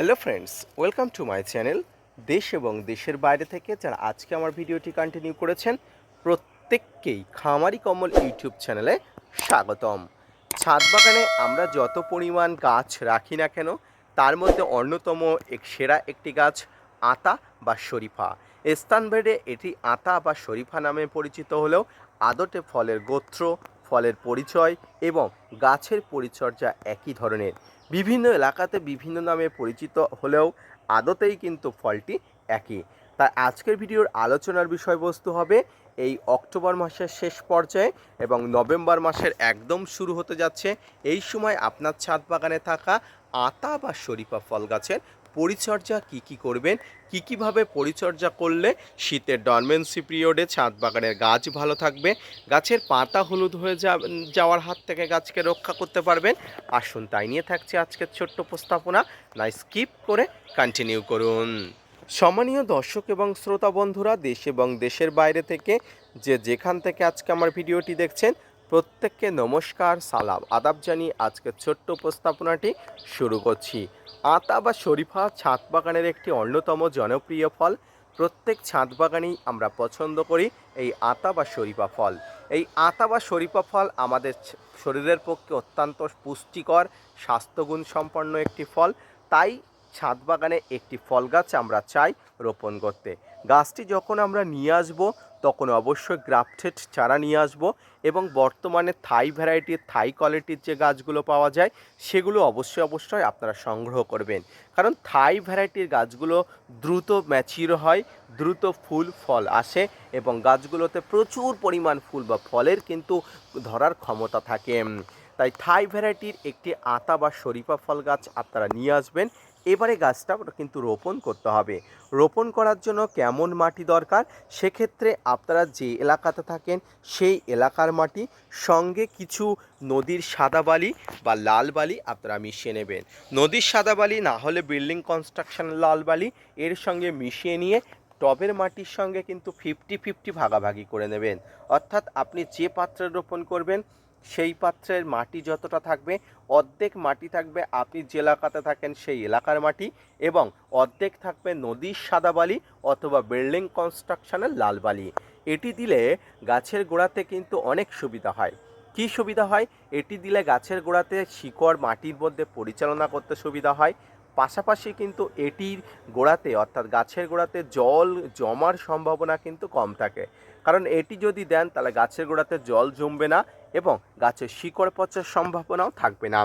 Hello friends welcome to my channel দেশ এবং দেশের বাইরে থেকে যারা আজকে আমার ভিডিওটি কন্টিনিউ করেছেন, প্রত্যেককেই খামারি কমল ইউটিউব চ্যানেলে স্বাগতম। ছাদ বাগানে আমরা যত পরিমাণ গাছ রাখি না কেন, তার মধ্যে অন্যতম এক সেরা একটি গাছ আতা বা শরীফা। স্থানভেদে এটি আতা বা শরীফা নামে পরিচিত হলেও আদতে ফলের গোত্র, ফলের পরিচয় এবং গাছের পরিচর্যা একই ধরনের। বিভিন্ন এলাকাতে বিভিন্ন নামে পরিচিত হলেও আদতেই কিন্তু ফলটি একই। তাই আজকের ভিডিওর আলোচনার বিষয়বস্তু হবে এই অক্টোবর মাসের শেষ পর্যায়ে এবং নভেম্বর মাসের একদম শুরু হতে যাচ্ছে। এই সময় আপনার ছাদ বাগানে থাকা আতা বা শরীফা ফল গাছের পরিচর্যা কি কি করবেন, কি কীভাবে পরিচর্যা করলে শীতের ডরমেন্সি পিরিয়ডে ছাদ বাগানের গাছ ভালো থাকবে, গাছের পাতা হলুদ হয়ে যাওয়ার হাত থেকে গাছকে রক্ষা করতে পারবেন। আসুন তাই নিয়ে থাকছে আজকের ছোট্ট উপস্থাপনা। না স্কিপ করে কন্টিনিউ করুন। সম্মানীয় দর্শক এবং শ্রোতা বন্ধুরা, দেশ এবং দেশের বাইরে থেকে যে যেখান থেকে আজকে আমার ভিডিওটি দেখছেন, প্রত্যেককে নমস্কার, সালাম, আদাব জানিয়ে আজকের ছোট্ট উপস্থাপনাটি শুরু করছি। আতা বা শরীফা ছাদ বাগানের একটি অন্যতম জনপ্রিয় ফল। প্রত্যেক ছাদ বাগানেই আমরা পছন্দ করি এই আতা বা শরীফা ফল। এই আতা বা শরীফা ফল আমাদের শরীরের পক্ষে অত্যন্ত পুষ্টিকর, স্বাস্থ্যগুণ সম্পন্ন একটি ফল। তাই ছাদ বাগানে একটি ফল গাছ আমরা চাই রোপণ করতে। গাছটি যখন আমরা নিয়ে আসব তখন অবশ্যই গ্রাফটেড চারা নিয়ে আসব এবং বর্তমানে থাই ভ্যারাইটির থাই কোয়ালিটির যে গাছগুলো পাওয়া যায়, সেগুলো অবশ্যই অবশ্যই আপনারা সংগ্রহ করবেন। কারণ থাই ভ্যারাইটির গাছগুলো দ্রুত ম্যাচিউর হয়, দ্রুত ফুল, ফল আসে এবং গাছগুলোতে প্রচুর পরিমাণ ফুল বা ফলের কিন্তু ধরার ক্ষমতা থাকে। তাই থাই ভ্যারাইটির একটি আতা বা শরীফা ফল গাছ আপনারা নিয়ে আসবেন এবারে গাছটা কিন্তু রোপণ করতে হবে। রোপণ করার জন্য কেমন মাটি দরকার? সেক্ষেত্রে আপনারা যে এলাকাতে থাকেন, সেই এলাকার মাটি, সঙ্গে কিছু নদীর সাদা বালি বা লাল বালি আপনারা মিশিয়ে নেবেন। নদীর সাদা বালি না হলে বিল্ডিং কনস্ট্রাকশনের লাল বালি এর সঙ্গে মিশিয়ে নিয়ে টবের মাটির সঙ্গে কিন্তু ফিফটি ফিফটি ভাগাভাগি করে নেবেন। অর্থাৎ আপনি যে পাত্রে রোপণ করবেন সেই পাত্রের মাটি যতটা থাকবে, অর্ধেক মাটি থাকবে আপনি যে এলাকাতে থাকেন সেই এলাকার মাটি এবং অর্ধেক থাকবে নদীর সাদা বালি অথবা বিল্ডিং কনস্ট্রাকশনের লাল বালি। এটি দিলে গাছের গোড়াতে কিন্তু অনেক সুবিধা হয়। কি সুবিধা হয়? এটি দিলে গাছের গোড়াতে শিকড় মাটির মধ্যে পরিচালনা করতে সুবিধা হয়। পাশাপাশি কিন্তু এটির গোড়াতে অর্থাৎ গাছের গোড়াতে জল জমার সম্ভাবনা কিন্তু কম থাকে। কারণ এটি যদি দেন তাহলে গাছের গোড়াতে জল জমবে না এবং গাছের শিকড় পচার সম্ভাবনাও থাকবে না।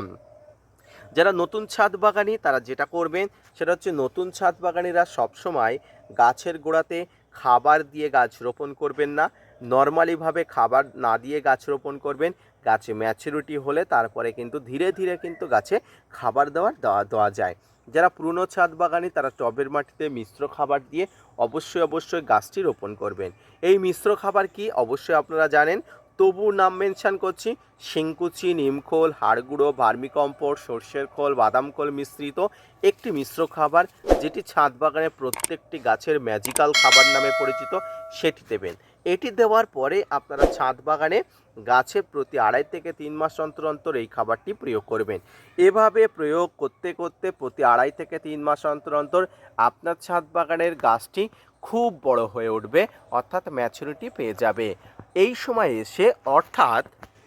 যারা নতুন ছাদ বাগানি, তারা যেটা করবেন, সেটা হচ্ছে নতুন ছাদ বাগানিরা সবসময় গাছের গোড়াতে খাবার দিয়ে গাছ রোপণ করবেন না। নর্মালিভাবে খাবার না দিয়ে গাছ রোপণ করবেন। গাছে ম্যাচুরিটি হলে তারপরে কিন্তু ধীরে ধীরে কিন্তু গাছে খাবার দেওয়ার দেওয়া দেওয়া যায়। যারা পুরনো ছাদ বাগানি, তারা টবের মাটিতে মিশ্র খাবার দিয়ে অবশ্যই অবশ্যই গাছটি রোপণ করবেন। এই মিশ্র খাবার কি? অবশ্যই আপনারা জানেন তবু নাম মেনশন করছি, শিংকুচি, নিমখোল, হাড়গুঁড়ো ভার্মিকম্পোস্ট সর্ষের খোল, বাদাম খোল মিশ্রিত একটি মিশ্র খাবার যেটি ছাদ বাগানে প্রত্যেকটি গাছের ম্যাজিক্যাল খাবার নামে পরিচিত, সেটি দেবেন। এটি দেওয়ার পরে আপনারা ছাদ বাগানে গাছে প্রতি আড়াই থেকে তিন মাস অন্তর অন্তর এই খাবারটি প্রয়োগ করবেন। এভাবে প্রয়োগ করতে করতে প্রতি আড়াই থেকে তিন মাস অন্তর অন্তর আপনার ছাদ বাগানের গাছটি খুব বড় হয়ে উঠবে, অর্থাৎ ম্যাচুরিটি পেয়ে যাবে। এই সময় এসে অর্থাৎ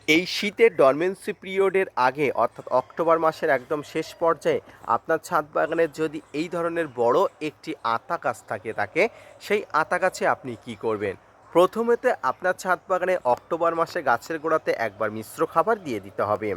এই শীতের ডরমেন্সি পিরিয়ডের আগে, অর্থাৎ অক্টোবর মাসের একদম শেষ পর্যায়ে, আপনার ছাদ বাগানের যদি এই ধরনের বড় একটি আতা গাছ থাকে, তাকে সেই আতা গাছে আপনি কি করবেন? প্রথমেতে আপনার ছাদ বাগানে অক্টোবর মাসে গাছের গোড়াতে একবার মিশ্র খাবার দিয়ে দিতে হবে।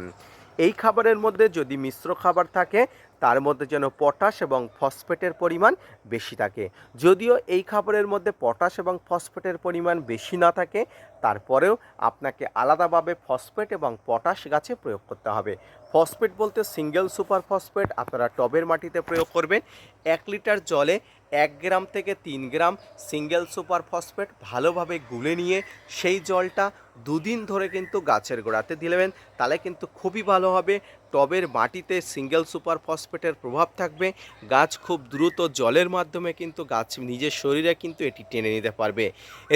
এই খাবারের মধ্যে যদি মিশ্র খাবার থাকে তার মধ্যে যেন পটাশ এবং ফসফেটের পরিমাণ বেশি থাকে। যদিও এই খাবারের মধ্যে পটাশ এবং ফসফেটের পরিমাণ বেশি না থাকে, তারপরেও আপনাকে আলাদাভাবে ফসফেট এবং পটাশ গাছে প্রয়োগ করতে হবে। ফসফেট বলতে সিঙ্গেল সুপার ফসফেট আপনারা টবের মাটিতে প্রয়োগ করবেন। এক লিটার জলে এক গ্রাম থেকে তিন গ্রাম সিঙ্গেল সুপার ফসফেট ভালোভাবে গুলে নিয়ে সেই জলটা দুদিন ধরে কিন্তু গাছের গোড়াতে দিলেন তাহলে কিন্তু খুবই ভালো হবে। টবের মাটিতে সিঙ্গেল সুপার ফসফেটের প্রভাব থাকবে। গাছ খুব দ্রুত জলের মাধ্যমে কিন্তু গাছ নিজের শরীরে কিন্তু এটি টেনে নিতে পারবে।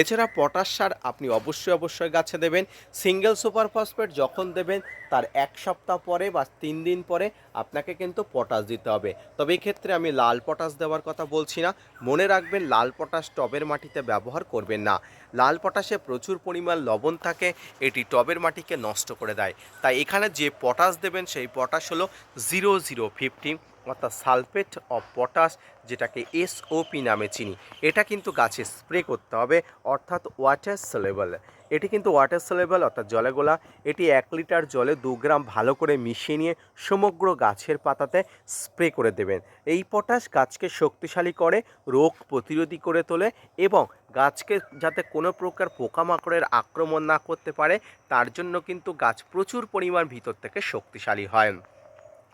এছাড়া পটাশ সার আপনি অবশ্যই অবশ্যই গাছে দেবেন। সিঙ্গেল সুপার ফসফেট যখন দেবেন, তার এক সপ্তাহ পরে বা তিন দিন পরে আপনাকে কিন্তু পটাশ দিতে হবে। তবে এই ক্ষেত্রে আমি লাল পটাশ দেওয়ার কথা বলছি না। মনে রাখবেন, লাল পটাশ টবের মাটিতে ব্যবহার করবেন না। লাল পটাশে প্রচুর পরিমাণ লবণ থাকে, এটি টবের মাটিকে নষ্ট করে দেয়। তাই এখানে যে পটাশ দেবেন, সেই পটাশ হলো জিরো জিরো ফিফটি অর্থাৎ সালফেট অফ পটাশ, যেটাকে এসওপি নামে চিনি। এটা কিন্তু গাছে স্প্রে করতে হবে, অর্থাৎ ওয়াটার সেলেবল এটি কিন্তু ওয়াটার সেলেবল অর্থাৎ জলে গোলা। এটি এক লিটার জলে দু গ্রাম ভালো করে মিশিয়ে নিয়ে সমগ্র গাছের পাতাতে স্প্রে করে দেবেন। এই পটাশ গাছকে শক্তিশালী করে, রোগ প্রতিরোধী করে তোলে এবং গাছকে যাতে কোনো প্রকার পোকামাকড়ের আক্রমণ না করতে পারে, তার জন্য কিন্তু গাছ প্রচুর পরিমাণ ভিতর থেকে শক্তিশালী হয়।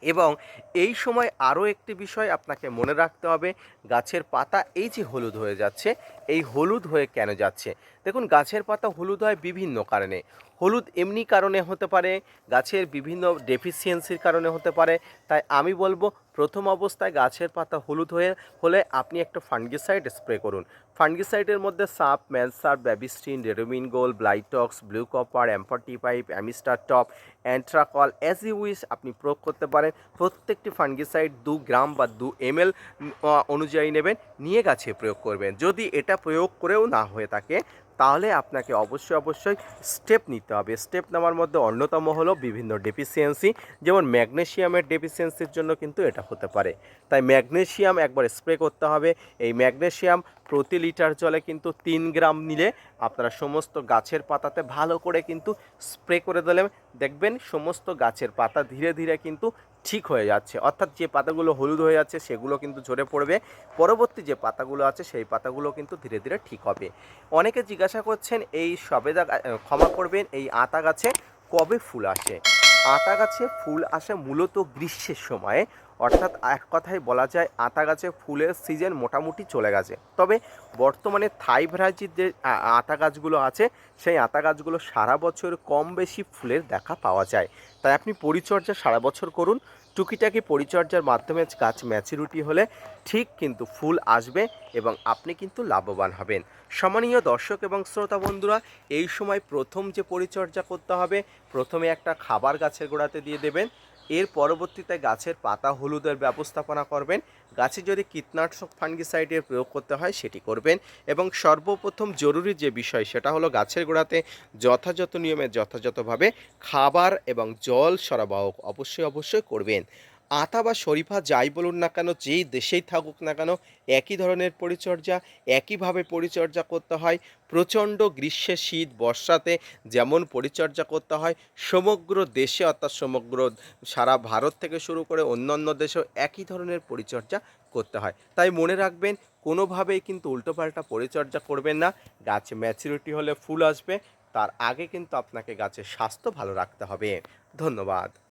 এবং এই সময় আরও একটি বিষয় আপনাকে মনে রাখতে হবে, গাছের পাতা এই যে হলুদ হয়ে যাচ্ছে এই হলুদ হয়ে কেন যাচ্ছে? দেখুন, গাছের পাতা হলুদ হয় বিভিন্ন কারণে। হলুদ এমনি কারণে হতে পারে, গাছের বিভিন্ন ডেফিসিয়েন্সির কারণে হতে পারে। তাই আমি বলব, প্রথম অবস্থায় গাছের পাতা হলুদ হয়ে, হলে আপনি একটা ফাঙ্গিসাইড স্প্রে করুন। ফাঙ্গিসাইডের মধ্যে সাপ ম্যানসার Bavistin Ridomil gold, Blitox, blue copper, অ্যাম্পারটি pipe, Amistar top, Antracol as wish আপনি প্রয়োগ করতে পারেন। প্রত্যেকটি ফাঙ্গিসাইড দু গ্রাম বা দু এমএল অনুযায়ী নেবেন, নিয়ে গাছে প্রয়োগ করবেন। যদি এটা প্রয়োগ করেও না হয়ে থাকে, তাহলে আপনাকে অবশ্যই অবশ্যই স্টেপ নিতে হবে। স্টেপ নেওয়ার মধ্যে অন্যতম হলো বিভিন্ন ডেফিসিয়েন্সি যেমন ম্যাগনেশিয়ামের ডেফিসিয়েন্সির জন্য কিন্তু এটা হতে পারে। তাই ম্যাগনেশিয়াম একবার স্প্রে করতে হবে। এই ম্যাগনেশিয়াম প্রতি লিটার জলে কিন্তু তিন গ্রাম নিলে আপনারা সমস্ত গাছের পাতাতে ভালো করে কিন্তু স্প্রে করে দিলে দেখবেন সমস্ত গাছের পাতা ধীরে ধীরে কিন্তু ঠিক হয়ে যাচ্ছে। অর্থাৎ যে পাতাগুলো হলুদ হয়ে যাচ্ছে, সেগুলো কিন্তু ঝরে পড়বে। পরবর্তী যে পাতাগুলো আছে, সেই পাতাগুলো কিন্তু ধীরে ধীরে ঠিক হবে। অনেকে জিজ্ঞাসা করছেন, এই সবেদা ক্ষমা করবেন, এই আতা গাছে কবে ফুল আসে? আতা গাছে ফুল আসে মূলত গ্রীষ্মের সময়ে। অর্থাৎ এক কথায় বলা যায় আতা গাছে ফুলের সিজন মোটামুটি চলে গেছে। তবে বর্তমানে থাই ভ্যারাইটির যে আতা গাছগুলো আছে, সেই আতা গাছগুলো সারা বছর কম বেশি ফুলের দেখা পাওয়া যায়। তাই আপনি পরিচর্যা সারা বছর করুন। টুকিটাকি পরিচর্যার মাধ্যমে গাছ ম্যাচুরিটি হলে ঠিক কিন্তু ফুল আসবে এবং আপনি কিন্তু লাভবান হবেন। সম্মানীয় দর্শক এবং শ্রোতা বন্ধুরা, এই সময় প্রথম যে পরিচর্যা করতে হবে, প্রথমে একটা খাবার গাছের গোড়াতে দিয়ে দেবেন। এর পরবর্তীতে গাছের পাতা হলুদের ব্যবস্থাপনা করবেন। গাছে যদি কীটনাশক ফাঙ্গিসাইডের প্রয়োগ করতে হয়, সেটি করবেন। এবং সর্বপ্রথম জরুরি যে বিষয়, সেটা হলো গাছের গোড়াতে যথাযথ নিয়মে যথাযথভাবে খাবার এবং জল সরবরাহ অবশ্যই অবশ্যই করবেন। আতা বা শরীফা যাই বলুন না কেন, যেই দেশেই থাকুক না কেন, একই ধরনের পরিচর্যা, একইভাবে পরিচর্যা করতে হয়। প্রচণ্ড গ্রীষ্মে শীত, বর্ষাতে যেমন পরিচর্যা করতে হয়, সমগ্র দেশে অর্থাৎ সমগ্র সারা ভারত থেকে শুরু করে অন্যান্য দেশেও একই ধরনের পরিচর্যা করতে হয়। তাই মনে রাখবেন, কোনোভাবেই কিন্তু উল্টোপাল্টা পরিচর্যা করবেন না। গাছে ম্যাচুরিটি হলে ফুল আসবে, তার আগে কিন্তু আপনাকে গাছের স্বাস্থ্য ভালো রাখতে হবে। ধন্যবাদ।